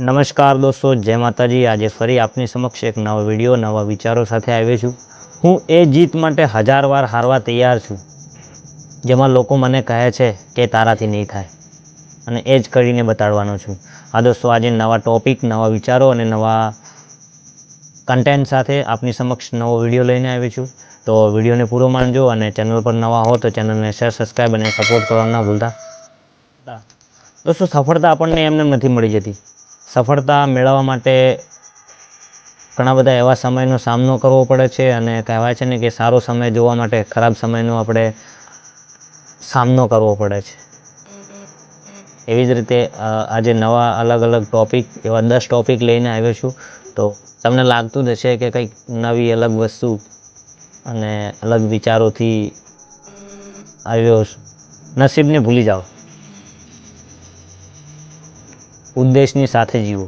નમસ્કાર દોસ્તો, જય માતાજી. આજે ફરી આપની સમક્ષ એક નવો વીડિયો, નવા વિચારો સાથે આવ્યો છું. હું એ જીત માટે હજાર વાર હારવા તૈયાર છું, જેમાં લોકો મને કહે છે કે તારાથી નહીં થાય. અને એ જ કરીને બતાડવાનો છું. આ દોસ્તો, આજે નવા ટોપિક નવા વિચારો અને નવા કન્ટેન્ટ સાથે આપની સમક્ષ નવો વીડિયો લઈને આવ્યો છું. તો વિડીયોને પૂરો માનજો અને ચેનલ પર નવા હો તો ચેનલને શેર સબસ્ક્રાઈબ અને સપોર્ટ કરવાનું ના ભૂલતા. દોસ્તો, સફળતા આપણને એમને નથી મળી જતી. સફળતા મેળવવા માટે ઘણા બધા એવા સમયનો સામનો કરવો પડે છે અને કહેવાય છે ને કે સારો સમય જોવા માટે ખરાબ સમયનો આપણે સામનો કરવો પડે છે. એવી જ રીતે આજે નવા અલગ અલગ ટોપિક એવા દસ ટૉપિક લઈને આવ્યો છું. તો તમને લાગતું જ હશે કે કંઈક નવી, અલગ વસ્તુ અને અલગ વિચારોથી આવ્યો નસીબને ભૂલી જાઓ. ઉદ્દેશની સાથે જીવો.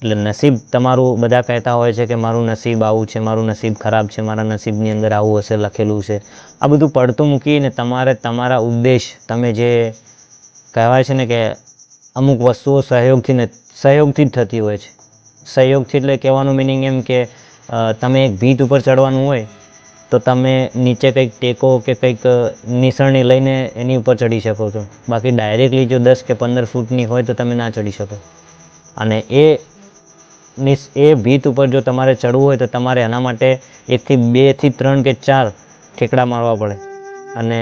એટલે નસીબ તમારું બધા કહેતા હોય છે કે મારું નસીબ આવું છે, મારું નસીબ ખરાબ છે, મારા નસીબની અંદર આવું હશે, લખેલું છે. આ બધું પડતું મૂકીને તમારે તમારા ઉદ્દેશ, તમે જે કહેવાય છે ને કે અમુક વસ્તુઓ સહયોગથી ને, સહયોગથી જ થતી હોય છે. સહયોગથી એટલે કહેવાનું મિનિંગ એમ કે તમે એક ભીત ઉપર ચડવાનું હોય તો તમે નીચે કંઈક ટેકો કે કંઈક નિસરણી લઈને એની ઉપર ચડી શકો છો. બાકી ડાયરેક્ટલી જો દસ કે પંદર ફૂટની હોય તો તમે ના ચડી શકો. અને એ નિસ, એ ભીત ઉપર જો તમારે ચડવું હોય તો તમારે એના માટે એકથી બેથી ત્રણ કે ચાર ઠેકડા મારવા પડે. અને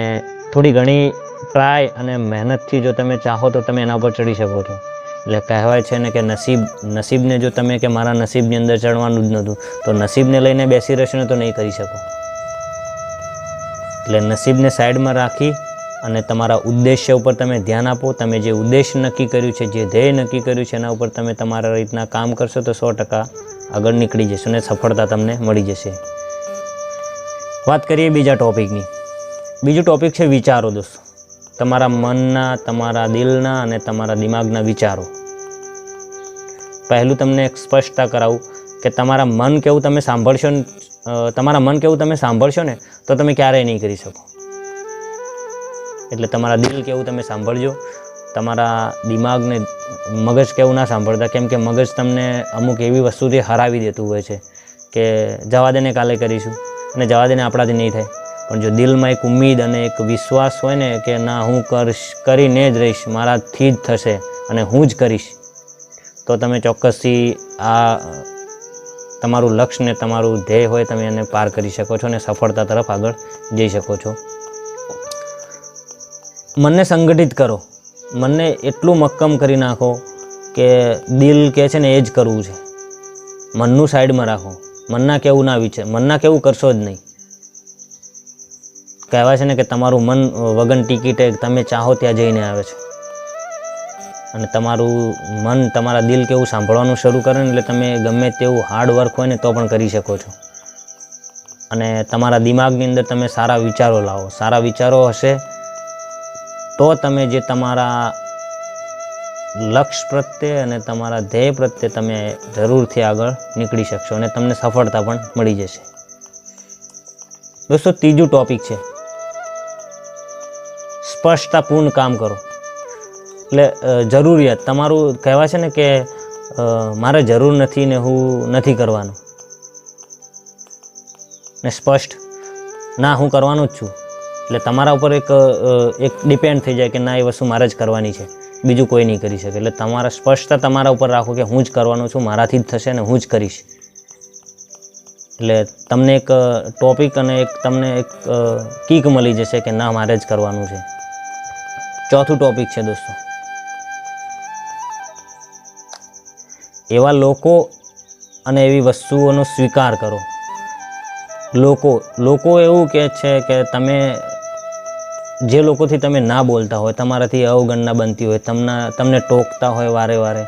થોડી ઘણી ટ્રાય અને મહેનતથી જો તમે ચાહો તો તમે એના ઉપર ચડી શકો છો. એટલે કહેવાય છે ને કે નસીબ, નસીબને જો તમે કે મારા નસીબની અંદર ચડવાનું જ નહોતું, તો નસીબને લઈને બેસી રહેશો ને તો નહીં કરી શકો. એટલે નસીબને સાઈડમાં રાખી અને તમારા ઉદ્દેશ્ય ઉપર તમે ધ્યાન આપો. તમે જે ઉદ્દેશ નક્કી કર્યું છે, જે ધ્યેય નક્કી કર્યું છે, એના ઉપર તમે તમારા રીતના કામ કરશો તો સો ટકા આગળ નીકળી જશો અને સફળતા તમને મળી જશે. વાત કરીએ બીજા ટોપિકની બીજું ટૉપિક છે વિચારો દોસ્તો. તમારા મનના, તમારા દિલના અને તમારા દિમાગના વિચારો. પહેલું તમને એક સ્પષ્ટતા કરાવું કે તમારા મન કેવું તમે સાંભળશો તમારા મન કેવું તમે સાંભળશો ને, તો તમે ક્યારેય નહીં કરી શકો. એટલે તમારા દિલ કેવું તમે સાંભળજો. તમારા દિમાગને મગજ કેવું ના સાંભળતા, કેમ કે મગજ તમને અમુક એવી વસ્તુથી હરાવી દેતું હોય છે કે જવા દેને કાલે કરીશું, અને જવા દેને આપણાથી નહીં થાય. પણ જો દિલમાં એક ઉમ્મીદ અને એક વિશ્વાસ હોય ને કે ના, હું કરીશ, કરીને જ રહીશ, મારાથી જ થશે અને હું જ કરીશ, તો તમે ચોક્કસથી આ તમારું લક્ષ્ય ને તમારું ધ્યેય હોય તમે એને પાર કરી શકો છો અને સફળતા તરફ આગળ જઈ શકો છો. મનને સંગઠિત કરો. મનને એટલું મક્કમ કરી નાખો કે દિલ કહે છે ને એ જ કરવું છે. મનનું સાઈડમાં રાખો. મનના કેવું ના વિચાર, મનના કેવું કરશો જ નહીં. કહેવાય છે ને કે તમારું મન વગન ટિકિટે, તમે ચાહો ત્યાં જઈને આવે છે. અને તમારું મન, તમારા દિલ કેવું સાંભળવાનું શરૂ કરે ને એટલે તમે ગમે તેવું હાર્ડ વર્ક હોય ને તો પણ કરી શકો છો. અને તમારા દિમાગની અંદર તમે સારા વિચારો લાવો. સારા વિચારો હશે તો તમે જે તમારા લક્ષ્ય પ્રત્યે અને તમારા ધ્યેય પ્રત્યે તમે જરૂરથી આગળ નીકળી શકશો અને તમને સફળતા પણ મળી જશે. દોસ્તો, ત્રીજું ટોપિક છે. સ્પષ્ટતાપૂર્ણ કામ કરો. એટલે જરૂરિયાત. તમારું કહેવાય છે ને કે મારે જરૂર નથી ને હું નથી કરવાનું. ને સ્પષ્ટ. ના, હું કરવાનું જ છું. એટલે તમારા ઉપર એક એક ડિપેન્ડ થઈ જાય કે ના, એ વસ્તુ મારે જ કરવાની છે. બીજું કોઈ નહીં કરી શકે. એટલે તમારા સ્પષ્ટતા તમારા ઉપર રાખો કે હું જ કરવાનું છું, મારાથી જ થશે ને હું જ કરીશ. એટલે તમને એક ટોપિક અને એક તમને એક કીક મળી જશે કે ના, મારે જ કરવાનું છે. ચોથું ટોપિક છે દોસ્તો. એવા લોકો અને એવી વસ્તુઓનો સ્વીકાર કરો. લોકો લોકો એવું કહે છે કે તમે, જે લોકોથી તમે ના બોલતા હોય, તમારાથી અવગણના બનતી હોય, તમને તમને ટોકતા હોય વારે વારે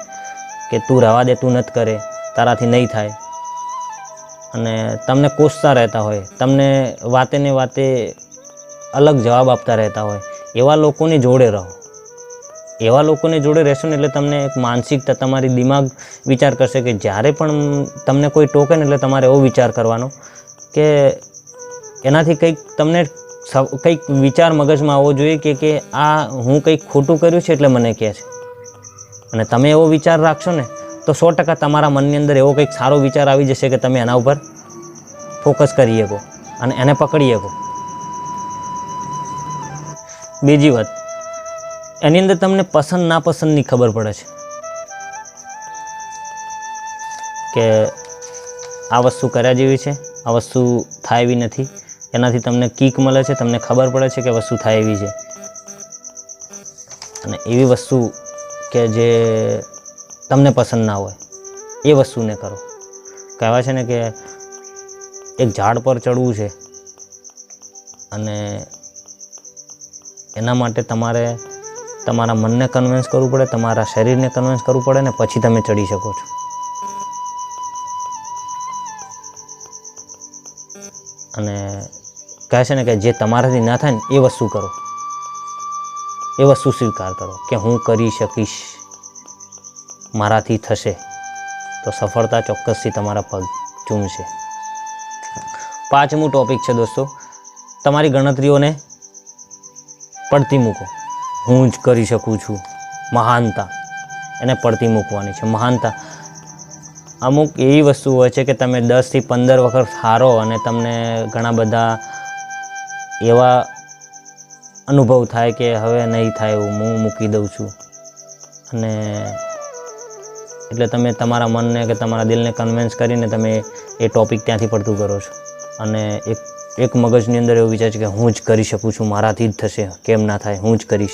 કે તું રવા દે, તું નથી કરે, તારાથી નહીં થાય. અને તમને કોસતા રહેતા હોય, તમને વાતે ને વાતે અલગ જવાબ આપતા રહેતા હોય. એવા લોકોની જોડે રહો. એવા લોકોને જોડે રહેશો ને એટલે તમને એક માનસિકતા તમારી દિમાગ વિચાર કરશે કે જ્યારે પણ તમને કોઈ ટોકે ને એટલે તમારે એવો વિચાર કરવાનો કે એનાથી કંઈક તમને કંઈક વિચાર મગજમાં આવવો જોઈએ કે કે આ હું કંઈક ખોટું કર્યું છે એટલે મને કહે છે. અને તમે એવો વિચાર રાખશો ને તો સો ટકા તમારા મનની અંદર એવો કંઈક સારો વિચાર આવી જશે કે તમે એના ઉપર ફોકસ કરી શકો અને એને પકડી શકો. બીજી વાત એની અંદર તમને પસંદ, નાપસંદની ખબર પડે છે. કે આ વસ્તુ કર્યા જેવી છે, આ વસ્તુ થાય એવી નથી. એનાથી તમને કીક મળે છે, તમને ખબર પડે છે કે વસ્તુ થાય એવી છે. અને એવી વસ્તુ કે જે તમને પસંદ ના હોય, એ વસ્તુને કરો. કહેવાય છે ને કે એક ઝાડ પર ચડવું છે અને એના માટે તમારે તમારા મનને કન્વિન્સ કરવું પડે, તમારા શરીરને કન્વિન્સ કરવું પડે ને પછી તમે ચડી શકો છો. અને કહે છે ને કે જે તમારાથી ના થાય ને, એ વસ્તુ કરો. એ વસ્તુ સ્વીકાર કરો કે હું કરી શકીશ. મારાથી થશે. તો સફળતા ચોક્કસથી તમારા પગ ચૂમશે. પાંચમું ટોપિક છે દોસ્તો, તમારી ગણતરીઓને પડતી મૂકો. હું જ કરી શકું છું. મહાનતા. એને પડતી મૂકવાની છે. મહાનતા. અમુક એવી વસ્તુ હોય છે કે તમે દસથી પંદર વખત હારો અને તમને ઘણા બધા એવા અનુભવ થાય કે હવે નહીં થાય એવું હું મૂકી દઉં છું. અને એટલે તમે તમારા મનને કે તમારા દિલને કન્વિન્સ કરીને તમે એ ટોપિક ત્યાંથી પડતું કરો છો. અને એક એક મગજની અંદર એવું વિચાર છે કે હું જ કરી શકું છું. મારાથી જ થશે. કેમ ના થાય? હું જ કરીશ.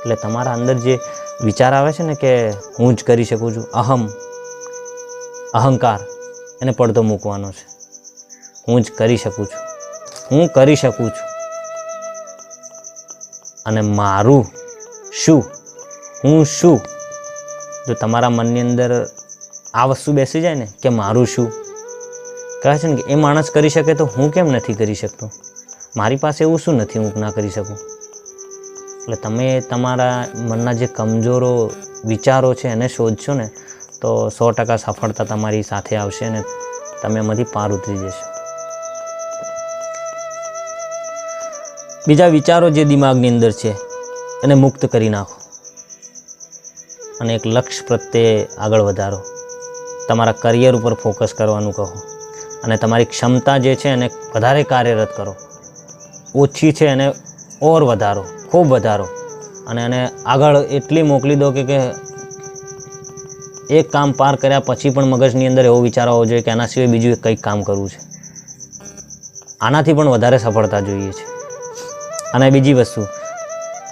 એટલે તમારા અંદર જે વિચાર આવે છે ને કે હું જ કરી શકું છું, અહમ, અહંકાર, એને પડતો મૂકવાનો છે. હું જ કરી શકું છું. હું કરી શકું છું. અને મારું શું? હું શું? જો તમારા મનની અંદર આ વસ્તુ બેસી જાય ને કે મારું શું? કહે છે ને કે એ માણસ કરી શકે તો હું કેમ નથી કરી શકતો? મારી પાસે એવું શું નથી, હું ના કરી શકું? એટલે તમે તમારા મનના જે કમજોરો વિચારો છે એને શોધશો ને, તો સો ટકા સફળતા તમારી સાથે આવશે અને તમે એમાંથી પાર ઉતરી જશો. બીજા વિચારો જે દિમાગની અંદર છે, એને મુક્ત કરી નાખો અને એક લક્ષ્ય પ્રત્યે આગળ વધારો. તમારા કરિયર ઉપર ફોકસ કરવાનું કહો અને તમારી ક્ષમતા જે છે એને વધારે કાર્યરત કરો. ઓછી છે એને ઓર વધારો. ખૂબ વધારો. અને એને આગળ એટલી મોકલી દો કે કે એક કામ પાર કર્યા પછી પણ મગજની અંદર એવો વિચાર આવવો જોઈએ કે આના સિવાય બીજું કંઈક કામ કરવું છે. આનાથી પણ વધારે સફળતા જોઈએ છે. અને બીજી વસ્તુ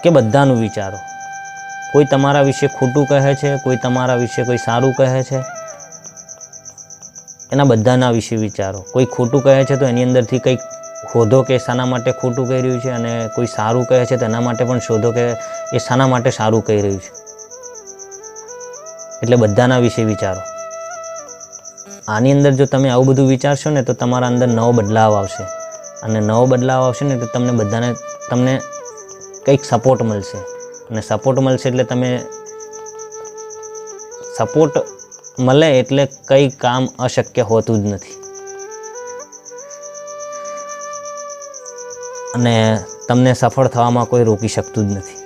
કે બધાનું વિચારો. કોઈ તમારા વિશે ખોટું કહે છે, કોઈ તમારા વિશે કોઈ સારું કહે છે, એના બધાના વિશે વિચારો. કોઈ ખોટું કહે છે તો એની અંદરથી કંઈક શોધો કે શાના માટે ખોટું કહી રહ્યું છે અને કોઈ સારું કહે છે તેના માટે પણ શોધો કે એ શાના માટે સારું કહી રહ્યું છે. એટલે બધાના વિશે વિચારો. આની અંદર જો તમે આવું બધું વિચારશો ને તો તમારા અંદર નવો બદલાવ આવશે. અને નવો બદલાવ આવશે ને તો તમને બધાને, તમને કંઈક સપોર્ટ મળશે. અને સપોર્ટ મળશે એટલે તમે સપોર્ટ મળે એટલે કંઈ કામ અશક્ય હોતું જ નથી. અને તમને સફળ થવામાં કોઈ રોકી શકતું જ નથી.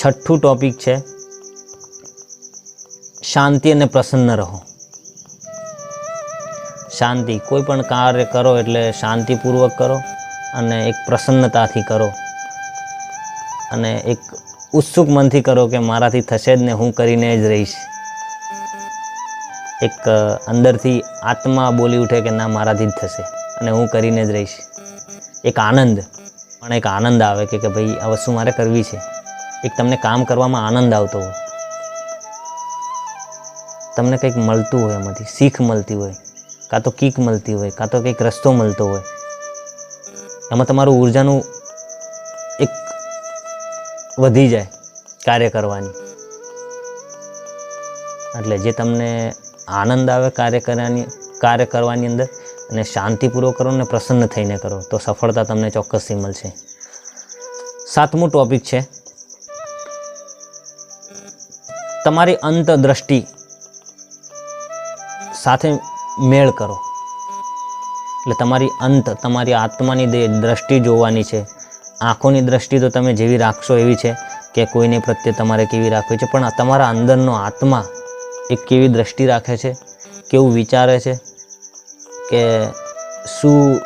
છઠ્ઠું ટોપિક છે, શાંતિ અને પ્રસન્ન રહો. શાંતિ, કોઈ પણ કાર્ય કરો એટલે શાંતિપૂર્વક કરો અને એક પ્રસન્નતાથી કરો. અને એક ઉત્સુક મનથી કરો કે મારાથી થશે જ ને હું કરીને જ રહીશ. એક અંદરથી આત્મા બોલી ઉઠે કે ના, મારાથી જ થશે અને હું કરીને જ રહીશ. એક આનંદ, પણ એક આનંદ આવે કે કે ભાઈ આ વસ્તુ મારે કરવી છે. એક તમને કામ કરવામાં આનંદ આવતો હોય. તમને કંઈક મળતું હોય એમાંથી, શીખ મળતી હોય, કાં તો કીક મળતી હોય, કાં તો કંઈક રસ્તો મળતો હોય. એમાં તમારું ઉર્જાનું એક વધી જાય કાર્ય કરવાની. એટલે જે તમને આનંદ આવે કાર્ય કરવાની કાર્ય કરવાની અંદર અને શાંતિપૂર્વક કરો ને પ્રસન્ન થઈને કરો, તો સફળતા તમને ચોક્કસથી મળશે. સાતમું ટોપિક છે, તમારી અંતદ્રષ્ટિ સાથે મેળ કરો. એટલે તમારી અંત, તમારી આત્માની દ્રષ્ટિ જોવાની છે. આંખોની દ્રષ્ટિ તો તમે જેવી રાખશો એવી છે કે કોઈને પ્રત્યે તમારે કેવી રાખવી છે, પણ તમારા અંદરનો આત્મા એક કેવી દ્રષ્ટિ રાખે છે, કેવું વિચારે છે કે શું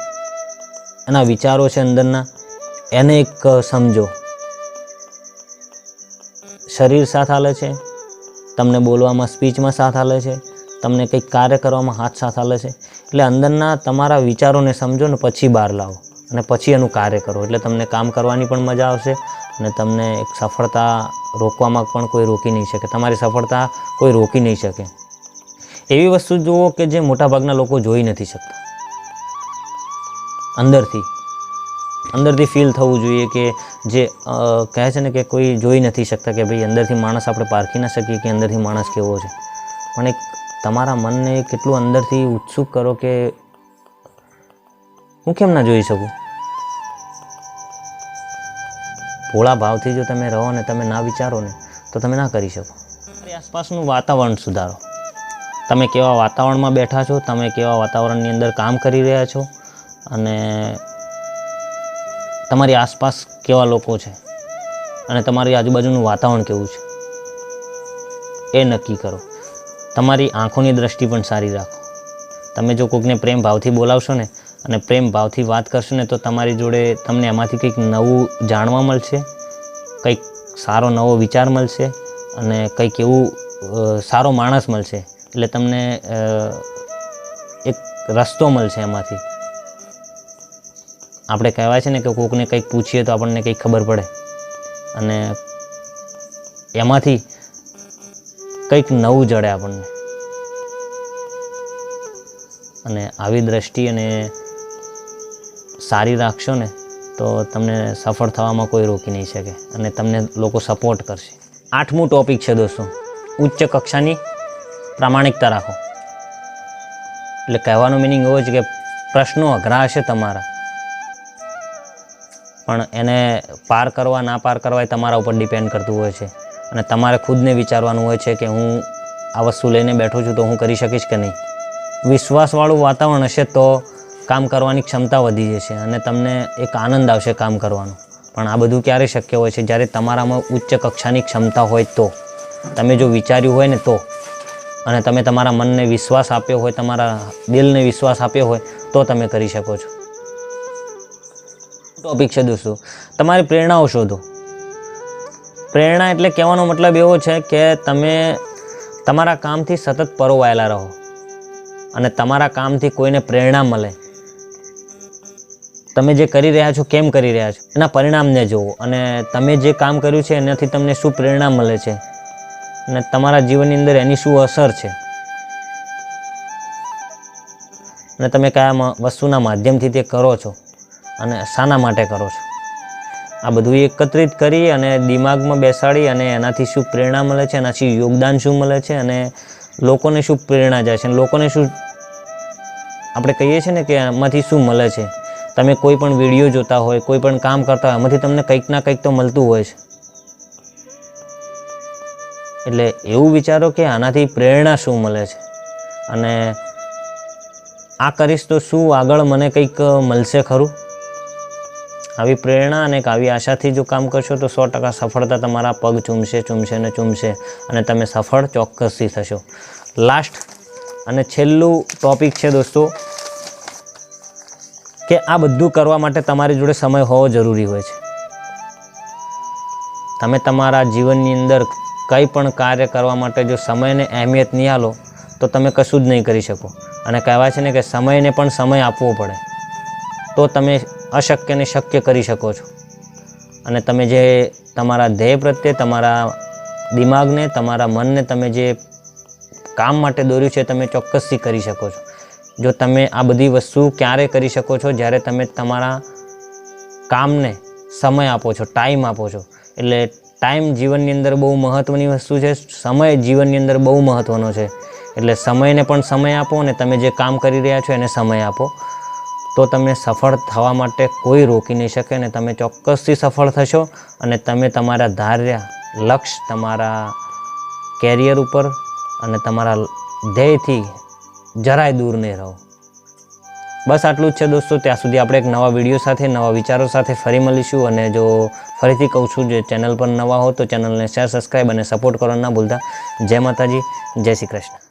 એના વિચારો છે અંદરના, એને એક સમજો. શરીર સાથ હાલે છે, તમને બોલવામાં, સ્પીચમાં સાથ હાલે છે, તમને કંઈક કાર્ય કરવામાં હાથ સાથ હાલે છે, એટલે અંદરના તમારા વિચારોને સમજો ને પછી બહાર લાવો અને પછી એનું કાર્ય કરો. એટલે તમને કામ કરવાની પણ મજા આવશે અને તમને એક સફળતા રોકવામાં પણ કોઈ રોકી નહીં શકે. તમારી સફળતા કોઈ રોકી નહીં શકે. એવી વસ્તુ જુઓ કે જે મોટાભાગના લોકો જોઈ નથી શકતા. અંદરથી. અંદરથી ફીલ થવું જોઈએ કે જે કહે છે ને કે કોઈ જોઈ નથી શકતા કે ભાઈ અંદરથી માણસ આપણે પારખી ના શકીએ કે અંદરથી માણસ કેવો છે. પણ એક તમારા મનને કેટલું અંદરથી ઉત્સુક કરો કે હું કેમ ના જોઈ શકું? ભોળા ભાવથી જો તમે રહો ને તમે ના વિચારો ને, તો તમે ના કરી શકો. આસપાસનું વાતાવરણ સુધારો. તમે કેવા વાતાવરણમાં બેઠા છો? તમે કેવા વાતાવરણની અંદર કામ કરી રહ્યા છો? અને તમારી આસપાસ કેવા લોકો છે? અને તમારી આજુબાજુનું વાતાવરણ કેવું છે? એ નક્કી કરો. તમારી આંખોની દ્રષ્ટિ પણ સારી રાખો. તમે જો કોઈકને પ્રેમ ભાવથી બોલાવશો ને, અને પ્રેમ ભાવથી વાત કરશો ને, તો તમારી જોડે તમને એમાંથી કંઈક નવું જાણવા મળશે, કંઈક સારો નવો વિચાર મળશે, અને કંઈક એવું સારો માણસ મળશે. એટલે તમને એક રસ્તો મળશે એમાંથી. આપણે કહેવાય છે ને કે કોકને કંઈક પૂછીએ તો આપણને કંઈક ખબર પડે. અને એમાંથી કંઈક નવું જડે આપણને. અને આવી દ્રષ્ટિ અને સારી રાખશો ને, તો તમને સફળ થવામાં કોઈ રોકી નહીં શકે. અને તમને લોકો સપોર્ટ કરશે. આઠમું ટોપિક છે દોસ્તો, ઉચ્ચ કક્ષાની પ્રામાણિકતા રાખો. એટલે કહેવાનો મિનિંગ એવો છે કે પ્રશ્નો અઘરા હશે તમારા. પણ એને પાર કરવા, ના પાર કરવા એ તમારા ઉપર ડિપેન્ડ કરતું હોય છે. અને તમારે ખુદને વિચારવાનું હોય છે કે હું આ વસ્તુ લઈને બેઠો છું તો હું કરી શકીશ કે નહીં. વિશ્વાસવાળું વાતાવરણ હશે તો કામ કરવાની ક્ષમતા વધી જશે અને તમને એક આનંદ આવશે કામ કરવાનો. પણ આ બધું ક્યારે શક્ય હોય છે? જ્યારે તમારામાં ઉચ્ચ કક્ષાની ક્ષમતા હોય તો. તમે જો વિચાર્યું હોય ને તો. અને તમે તમારા મનને વિશ્વાસ આપ્યો હોય, તમારા દિલને વિશ્વાસ આપ્યો હોય, તો તમે કરી શકો છો. ટોપિક છે દોસ્તો, તમારી પ્રેરણાઓ શોધો. પ્રેરણા એટલે કહેવાનો મતલબ એવો છે કે તમે તમારા કામથી સતત પરોવાયેલા રહો અને તમારા કામથી કોઈને પ્રેરણા મળે. તમે જે કરી રહ્યા છો, કેમ કરી રહ્યા છો, એના પરિણામને જુઓ અને તમે જે કામ કર્યું છે, એનાથી તમને શું પ્રેરણા મળે છે? અને તમારા જીવનની અંદર એની શું અસર છે? અને તમે કયા વસ્તુના માધ્યમથી તે કરો છો? અને શાના માટે કરો છો? આ બધું એકત્રિત કરી અને દિમાગમાં બેસાડી અને એનાથી શું પ્રેરણા મળે છે, એનાથી યોગદાન શું મળે છે અને લોકોને શું પ્રેરણા જાય છે? લોકોને શું, આપણે કહીએ છીએ ને કે એમાંથી શું મળે છે? તમે કોઈ પણ વીડિયો જોતા હોય, કોઈ પણ કામ કરતા હોય એમાંથી તમને કંઈક ના કંઈક તો મળતું હોય છે. એટલે એવું વિચારો કે આનાથી પ્રેરણા શું મળે છે? અને આ કરીશ તો શું આગળ મને કંઈક મળશે ખરું? આવી પ્રેરણા અને આવી આશાથી જો કામ કરશો તો સો ટકા સફળતા તમારા પગ ચૂમશે ચૂમશે ને ચૂમશે અને તમે સફળ ચોક્કસથી થશો. લાસ્ટ અને છેલ્લું ટોપિક છે દોસ્તો, કે આ બધું કરવા માટે તમારી જોડે સમય હોવો જરૂરી હોય છે. તમે તમારા જીવનની અંદર કંઈ પણ કાર્ય કરવા માટે જો સમયને અહેમિયત નહીં આલો તો તમે કશું જ નહીં કરી શકો. અને કહેવાય છે ને કે સમયને પણ સમય આપવો પડે. તો તમે અશક્યને શક્ય કરી શકો છો. અને તમે જે તમારા ધ્યેય પ્રત્યે તમારા દિમાગને, તમારા મનને તમે જે કામ માટે દોર્યું છે, તમે ચોક્કસથી કરી શકો છો. જો તમે આ બધી વસ્તુ ક્યારે કરી શકો છો? જ્યારે તમે તમારા કામને સમય આપો છો ટાઈમ આપો છો. એટલે ટાઈમ જીવનની અંદર બહુ મહત્ત્વની વસ્તુ છે, સમય જીવનની અંદર બહુ મહત્ત્વનો છે. એટલે સમયને પણ સમય આપો અને તમે જે કામ કરી રહ્યા છો એને સમય આપો. તો તમને સફળ થવા માટે કોઈ રોકી નહીં શકે અને તમે ચોક્કસથી સફળ થશો અને તમે તમારા ધાર્યા લક્ષ્ય તમારા કેરિયર ઉપર અને તમારા ધ્યેયથી જરાય દૂર નહીં રહો. બસ આટલું જ છે દોસ્તો. ત્યાં સુધી આપણે એક નવા વીડિયો સાથે, નવા વિચારો સાથે ફરી મળીશું અને જો ફરીથી કહું છું, જે ચેનલ પર નવા હો તો ચેનલને શેર સબસ્ક્રાઈબ અને સપોર્ટ કરવાનું ના ભૂલતા. જય માતાજી, જય શ્રી કૃષ્ણ.